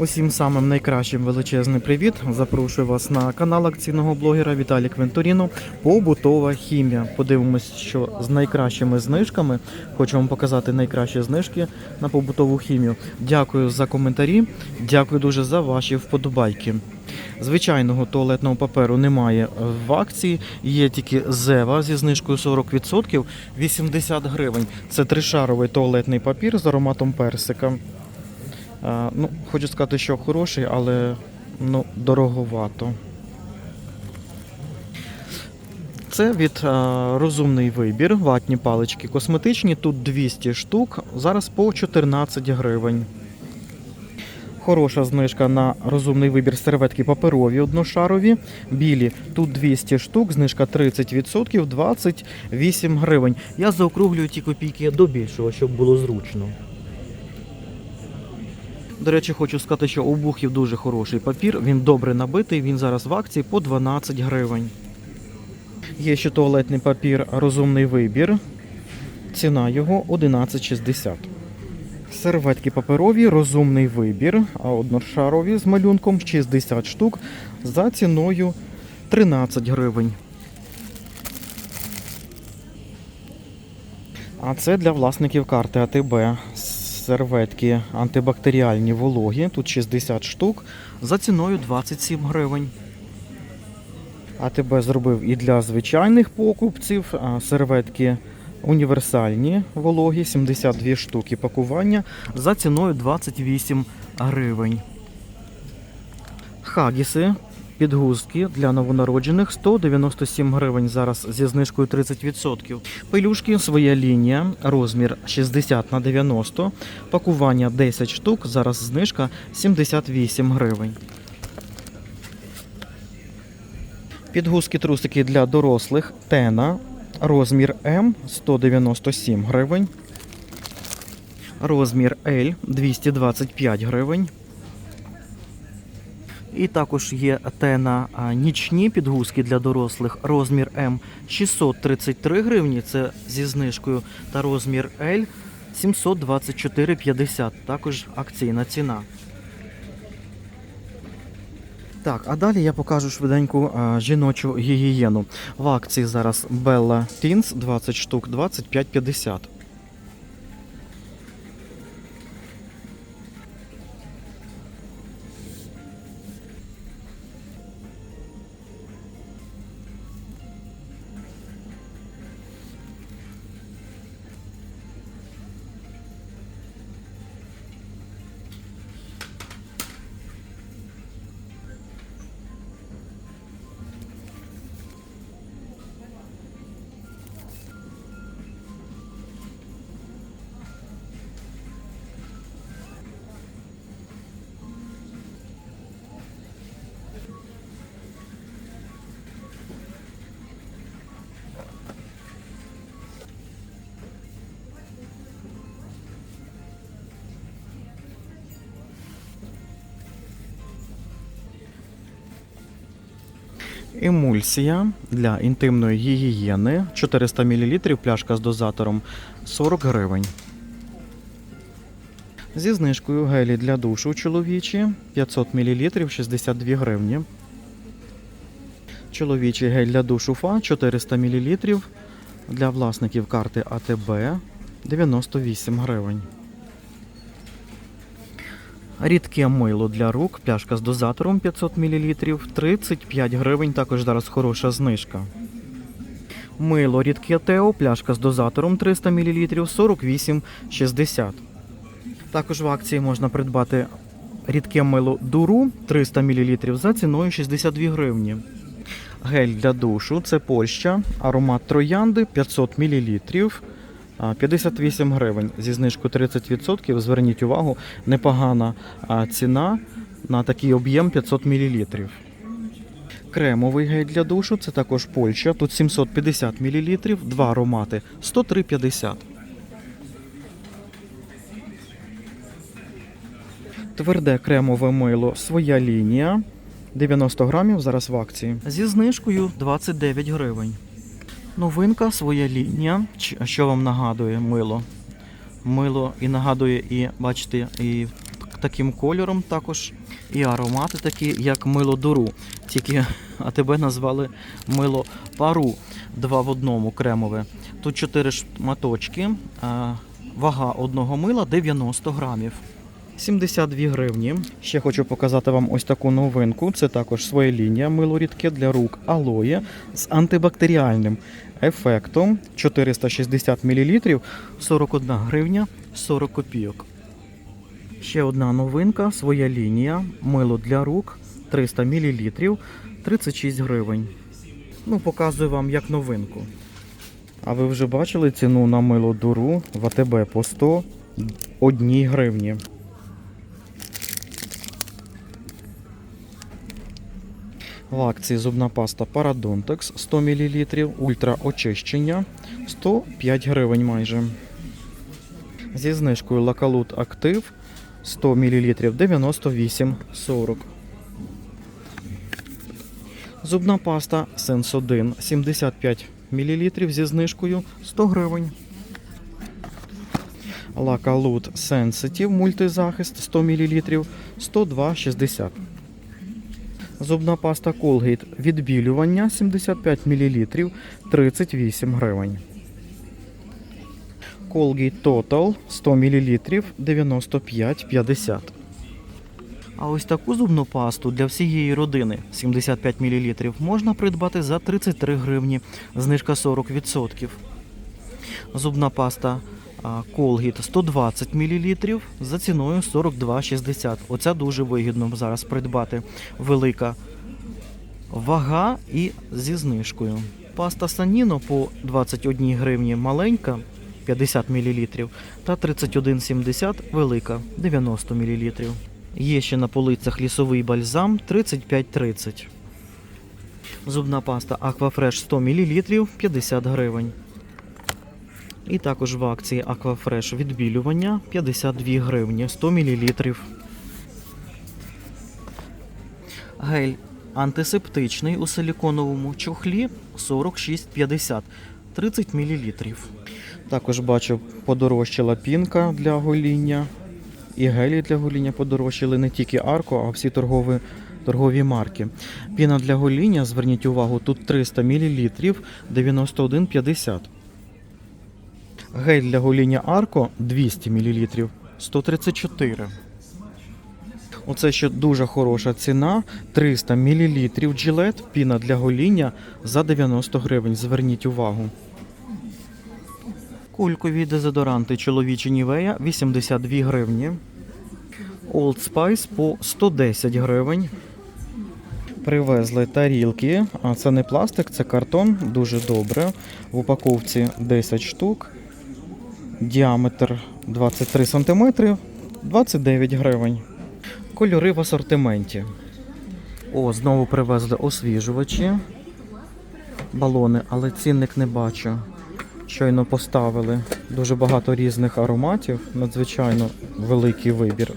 Усім самим найкращим величезний привіт. Запрошую вас на канал акційного блогера Віталій Квенторіно Побутова хімія. Подивимось, що з найкращими знижками. Хочу вам показати найкращі знижки на побутову хімію. Дякую за коментарі, дякую дуже за ваші вподобайки. Звичайного туалетного паперу немає в акції, є тільки Зева зі знижкою 40%, 80 гривень. Це тришаровий туалетний папір з ароматом персика. А, ну, хочу сказати, що хороший, але ну, дороговато. Це від а, розумний вибір, ватні палички косметичні. Тут 200 штук, зараз по 14 гривень. Хороша знижка на розумний вибір серветки паперові одношарові. Білі тут 200 штук, знижка 30%, 28 гривень. Я заокруглюю ті копійки до більшого, щоб було зручно. До речі, хочу сказати, що у Бухів дуже хороший папір, він добре набитий, він зараз в акції по 12 гривень. Є ще туалетний папір розумний вибір. Ціна його 11,60. Серветки паперові, розумний вибір, а одношарові з малюнком 60 штук за ціною 13 гривень. А це для власників карти АТБ. Серветки антибактеріальні вологі. Тут 60 штук за ціною 27 гривень. АТБ зробив і для звичайних покупців. Серветки універсальні вологі, 72 штуки пакування за ціною 28 гривень. Хагіси Підгузки для новонароджених 197 гривень зараз зі знижкою 30%. Пелюшки своя лінія, розмір 60 на 90, пакування 10 штук, зараз знижка 78 гривень. Підгузки трусики для дорослих Тена, розмір М 197 гривень. Розмір L 225 гривень. І також є тена а, нічні підгузки для дорослих. Розмір М 633 гривні, це зі знижкою, та розмір L 724,50. Також акційна ціна. Так, а далі я покажу швиденьку а, жіночу гігієну. В акції зараз Bella Teens 20 штук 25,50. Емульсія для інтимної гігієни 400 мл, пляшка з дозатором 40 гривень. Зі знижкою гелі для душу чоловічі 500 мл 62 гривні. Чоловічий гель для душу ФА 400 мл для власників карти АТБ 98 гривень. Рідке мило для рук, пляшка з дозатором 500 мл, 35 гривень, також зараз хороша знижка. Мило рідке Тео, пляшка з дозатором 300 мл, 48,60. Також в акції можна придбати рідке мило Дуру 300 мл за ціною 62 гривні. Гель для душу це Польща, аромат троянди 500 мл. А, 58 гривень зі знижкою 30%. Зверніть увагу, непогана ціна на такий об'єм 500 мл. Кремовий гель для душу це також Польща. Тут 750 мл, два аромати 103,50. Тверде кремове мило своя лінія. 90 грамів зараз в акції. Зі знижкою 29 гривень. Новинка своя лінія. Що вам нагадує мило? Мило і нагадує, і бачите, і таким кольором також. І аромати такі, як мило дуру. Тільки АТБ назвали мило пару. Два в одному кремове. Тут 4 шматочки. Вага одного мила 90 грамів. 72 гривні. Ще хочу показати вам ось таку новинку. Це також своя лінія мило рідке для рук алоє з антибактеріальним ефектом 460 мл 41 гривня 40 копійок. Ще одна новинка, своя лінія, мило для рук 300 мл 36 гривень. Ну, показую вам як новинку. А ви вже бачили ціну на мило дуру в АТБ по 101 гривні. В акції зубна паста Parodontax 100 мл, ультра очищення 105 гривень майже. Зі знижкою Лакалут Актив 100 мл 98,40. Зубна паста Sense 75 мл зі знижкою 100 гривень. Лакалут Sensitive мультизахист 100 мл 102,60. Зубна паста Colgate відбілювання 75 мл 38 гривень. Colgate Total 100 мл 95,50. А ось таку зубну пасту для всієї родини 75 мл можна придбати за 33 гривні, знижка 40%. Зубна паста Colgate 120 мл за ціною 42,60. Оця дуже вигідно зараз придбати. Велика вага і зі знижкою. Паста Саніно по 21 гривні маленька 50 мл та 31,70 велика 90 мл. Є ще на полицях лісовий бальзам 35,30. Зубна паста Aquafresh 100 мл 50 гривень. І також в акції Aquafresh відбілювання 52 гривні 100 мл. Гель антисептичний у силіконовому чохлі 46,50 30 мл. Також бачу, подорожчала пінка для гоління. І гелі для гоління подорожчали не тільки Арко, а всі торгові, торгові марки. Піна для гоління, зверніть увагу, тут 300 мл 91,50. Гель для гоління Арко 200 мл 134. Оце ще дуже хороша ціна. 300 мл джилет, піна для гоління за 90 гривень. Зверніть увагу. Кулькові дезодоранти чоловічі Нівея 82 гривні. Old Spice по 110 гривень. Привезли тарілки, а це не пластик, це картон, дуже добре. В упаковці 10 штук. Діаметр 23 см, 29 гривень. Кольори в асортименті. О, знову привезли освіжувачі. Балони, але цінник не бачу. Щойно поставили дуже багато різних ароматів, надзвичайно великий вибір.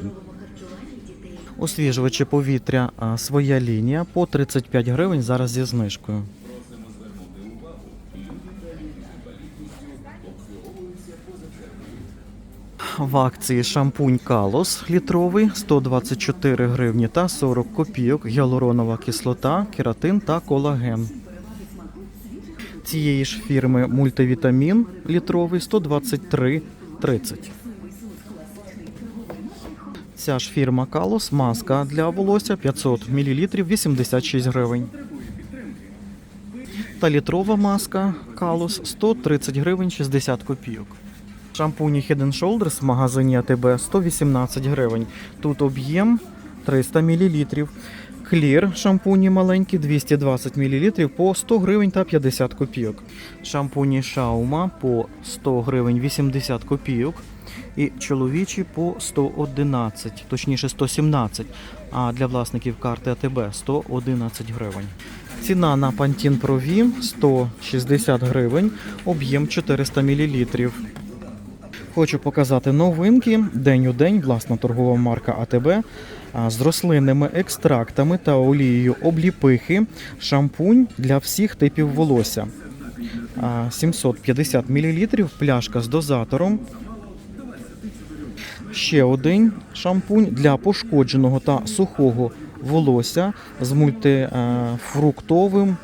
Освіжувачі повітря своя лінія по 35 гривень зараз зі знижкою. В акції шампунь Калос літровий 124 гривні та 40 копійок, гіалуронова кислота, кератин та колаген. Цієї ж фірми мультивітамін літровий 123,30. Ця ж фірма Калос маска для волосся 500 мл 86 гривень. Та літрова маска Калос 130 гривень 60 копійок. Шампуні Head and Shoulders в магазині АТБ 118 гривень. Тут об'єм 300 мл. Клір шампуні маленькі 220 мл по 100 гривень та 50 копійок. Шампуні Шаума по 100 гривень 80 копійок. І чоловічі по 111, точніше 117, а для власників карти АТБ 111 гривень. Ціна на Pantene Pro V 160 гривень, об'єм 400 мл. Хочу показати новинки. День у день, власна торгова марка АТБ з рослинними екстрактами та олією обліпихи, шампунь для всіх типів волосся. 750 мл, пляшка з дозатором. ще один шампунь для пошкодженого та сухого волосся з мультифруктовим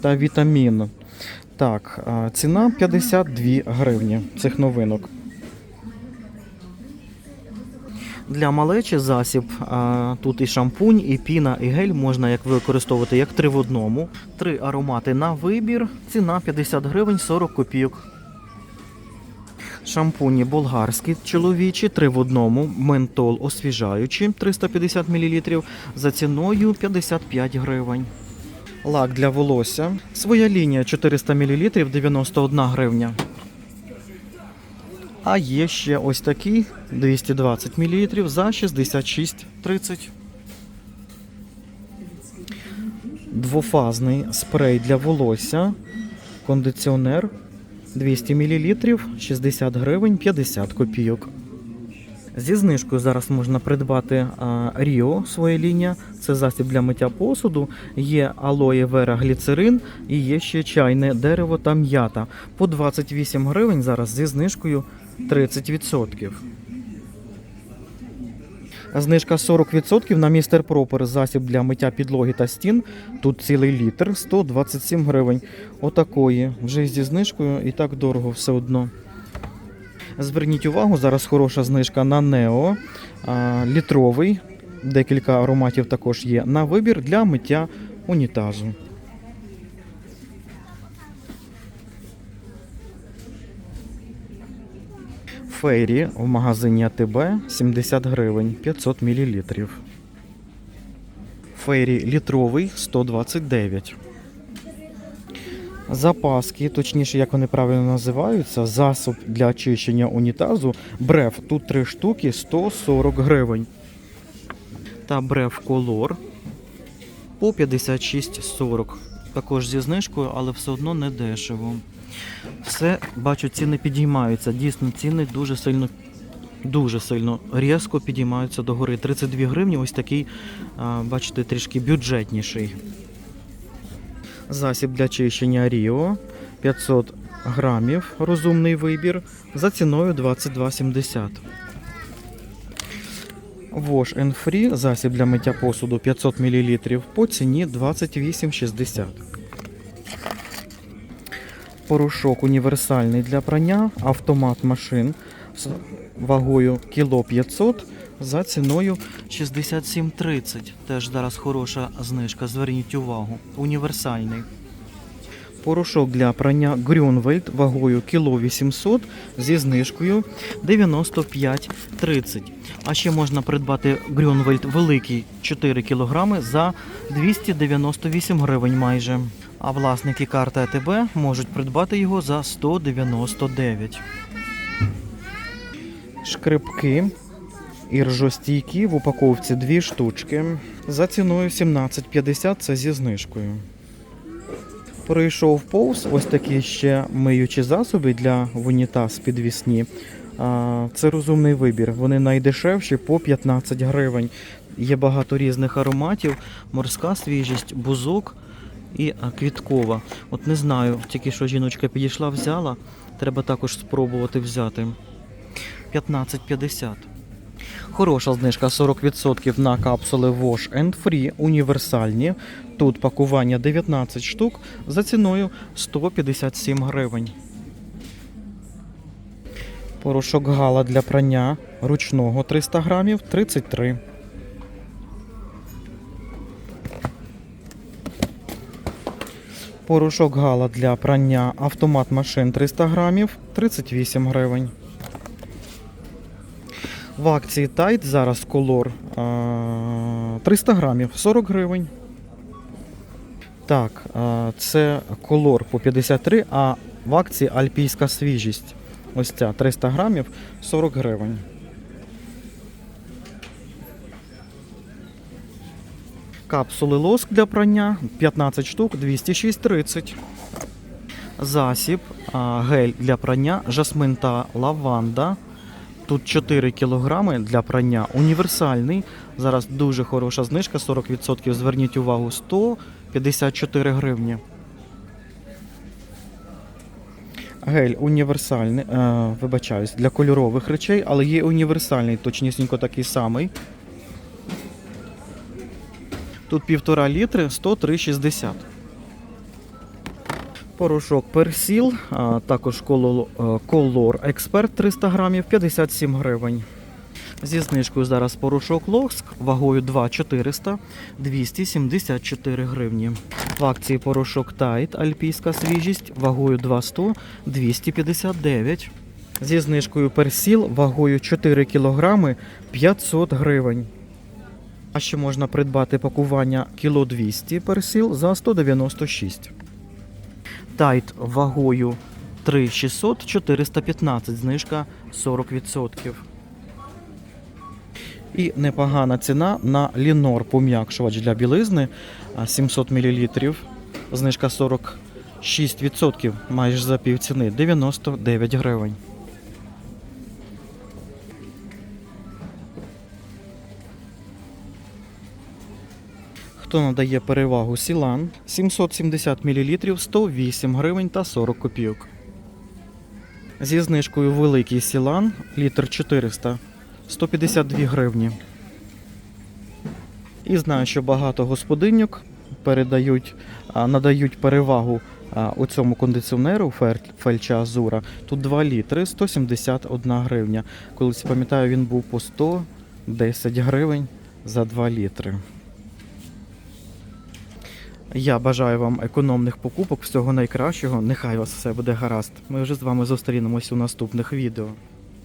та вітамін. Так, е, ціна 52 гривні цих новинок. Для малечі засіб тут і шампунь, і піна, і гель можна як використовувати як три в одному. Три аромати на вибір. Ціна 50 гривень 40 копійок. Шампуні болгарські чоловічі, три в одному, ментол освіжаючий 350 мл за ціною 55 гривень. Лак для волосся. Своя лінія 400 мл 91 гривня. А є ще ось такий 220 мл за 66,30. Двофазний спрей для волосся. Кондиціонер 200 мл 60 гривень 50 копійок. Зі знижкою зараз можна придбати Ріо своя лінія. Це засіб для миття посуду. Є алоє вера гліцерин і є ще чайне дерево та м'ята. По 28 гривень зараз зі знижкою 30%. Знижка 40% на містер Пропер засіб для миття підлоги та стін. Тут цілий літр 127 гривень. Отакої. Вже зі знижкою і так дорого все одно. Зверніть увагу, зараз хороша знижка на Нео. Літровий. Декілька ароматів також є на вибір для миття унітазу. Фейрі в магазині АТБ 70 гривень 500 мл. Фейрі літровий 129. Запаски, точніше, як вони правильно називаються, засоб для очищення унітазу. Бреф. Тут три штуки 140 гривень. Та бреф колор по 56,40. Також зі знижкою, але все одно не дешево. Все, бачу, ціни підіймаються. Дійсно, ціни дуже сильно, дуже сильно різко підіймаються догори. 32 гривні, ось такий, бачите, трішки бюджетніший. Засіб для чищення Ріо 500 грамів, розумний вибір, за ціною 22,70. Wash and Free, засіб для миття посуду 500 мл по ціні 28,60. Порошок універсальний для прання, автомат машин з вагою кіло 500 за ціною 67,30. Теж зараз хороша знижка, зверніть увагу. Універсальний. Порошок для прання Grünwald вагою кіло 800 зі знижкою 95,30. А ще можна придбати Grünwald великий 4 кг за 298 гривень майже. А власники карти АТБ можуть придбати його за 199. Шкрипки іржостійкі в упаковці 2 штучки. За ціною 17,50 це зі знижкою. Прийшов повз ось такі ще миючі засоби для унітаз підвісні. Це розумний вибір. Вони найдешевші по 15 гривень. Є багато різних ароматів, морська свіжість, бузок і квіткова. От не знаю, тільки що жіночка підійшла, взяла. Треба також спробувати взяти. 15,50. Хороша знижка 40% на капсули Wash and Free універсальні. Тут пакування 19 штук за ціною 157 гривень. Порошок гала для прання ручного 300 грамів 33. Порошок гала для прання автомат машин 300 грамів 38 гривень. В акції Tide зараз колор 300 грамів 40 гривень. Так, це колор по 53, а в акції Альпійська свіжість. Ось ця 300 грамів 40 гривень. Капсули лоск для прання 15 штук 206,30. Засіб, гель для прання, жасмин та лаванда. Тут 4 кілограми для прання. Універсальний. Зараз дуже хороша знижка, 40%. Зверніть увагу, 154 гривні. Гель універсальний, е, вибачаюсь, для кольорових речей, але є універсальний, точнісінько такий самий. Тут півтора літри 103,60. Порошок персіл, а також колор експерт 300 грамів 57 гривень. Зі знижкою зараз порошок Лоск вагою 2,400 274 гривні. В акції порошок Тайт Альпійська свіжість вагою 2,100 259. Зі знижкою персіл вагою 4 кг 500 гривень. А ще можна придбати пакування кіло 200 персіл за 196. Тайт вагою 3600 415, знижка 40%. І непогана ціна на Лінор пом'якшувач для білизни 700 мл. Знижка 46%, майже за пів ціни 99 гривень. Хто надає перевагу Сілан 770 мл 108 гривень та 40 копійок. Зі знижкою великий Сілан літр 400 152 гривні. І знаю, що багато господиньок передають, надають перевагу у цьому кондиціонеру Фельча Азура. Тут 2 літри 171 гривня. Колись пам'ятаю, він був по 110 гривень за 2 літри. Я бажаю вам економних покупок, всього найкращого. Нехай вас все буде гаразд. Ми вже з вами зустрінемось у наступних відео.